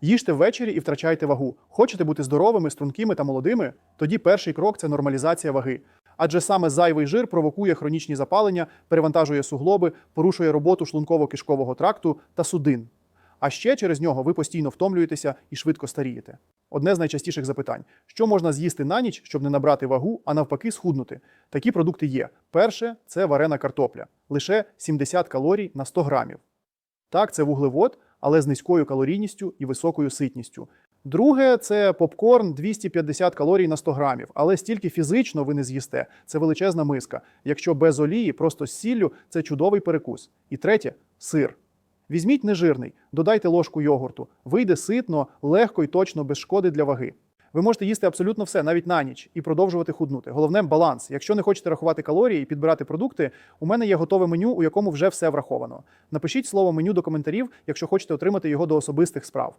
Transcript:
Їжте ввечері і втрачайте вагу. Хочете бути здоровими, стрункими та молодими? Тоді перший крок це нормалізація ваги. Адже саме зайвий жир провокує хронічні запалення, перевантажує суглоби, порушує роботу шлунково-кишкового тракту та судин. А ще через нього ви постійно втомлюєтеся і швидко старієте. Одне з найчастіших запитань: що можна з'їсти на ніч, щоб не набрати вагу, а навпаки, схуднути? Такі продукти є. Перше це варена картопля, лише 70 калорій на 100 грамів. Так, це вуглевод, але з низькою калорійністю і високою ситністю. Друге це попкорн 250 калорій на 100 грамів, але стільки фізично ви не з'їсте. Це величезна миска. Якщо без олії, просто з сіллю, це чудовий перекус. І третє сир. Візьміть нежирний, додайте ложку йогурту. Вийде ситно, легко і точно без шкоди для ваги. Ви можете їсти абсолютно все, навіть на ніч, і продовжувати худнути. Головне баланс. Якщо не хочете рахувати калорії і підбирати продукти, у мене є готове меню, у якому вже все враховано. Напишіть слово меню до коментарів, якщо хочете отримати його до особистих справ.